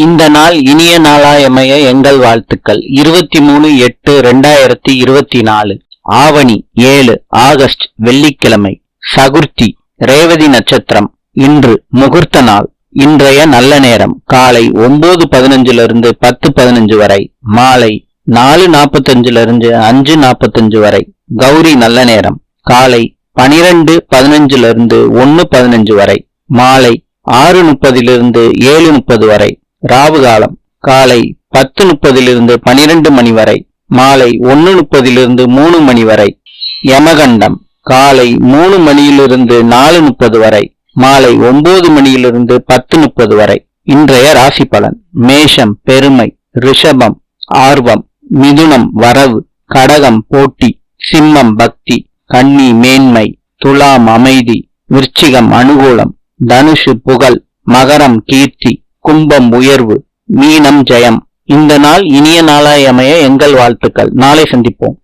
இந்த நாள் இனிய நாளாயமைய எங்கள் வாழ்த்துக்கள். இருபத்தி மூணு எட்டு ரெண்டாயிரத்தி இருபத்தி நாலு ஆவணி ஏழு ஆகஸ்ட் வெள்ளிக்கிழமை. சகுர்த்தி ரேவதி நட்சத்திரம். இன்று முகூர்த்த நாள். இன்றைய நல்ல நேரம். காலை ஒன்பது பதினஞ்சுல இருந்து பத்து பதினஞ்சு வரை. மாலை நாலு நாற்பத்தஞ்சிலிருந்து அஞ்சு நாற்பத்தஞ்சு வரை. கௌரி நல்ல நேரம். காலை பனிரெண்டு பதினஞ்சுல இருந்து ஒன்னு பதினஞ்சு வரை. மாலை ஆறு முப்பதிலிருந்து ஏழு முப்பது வரை. ராவு காலம் காலை பத்து முப்பதிலிருந்து பனிரெண்டு மணி வரை மாலை ஒன்னு முப்பதிலிருந்து மூணு மணி வரை யமகண்டம் காலை மூணு மணியிலிருந்து நாலு முப்பது வரை மாலை ஒன்பது மணியிலிருந்து பத்து முப்பது வரை. இன்றைய ராசி பலன் மேஷம் பெருமை ரிஷபம் ஆர்வம் மிதுனம் வரவு கடகம் போட்டி சிம்மம் பக்தி கன்னி மேன்மை துலாம் அமைதி விருச்சிகம் அனுகூலம் தனுஷு புகழ் மகரம் கீர்த்தி கும்பம் உயர்வு மீனம் ஜெயம். இந்த நாள் இனிய நாளாய் அமைய எங்கள் வாழ்த்துக்கள். நாளை சந்திப்போம்.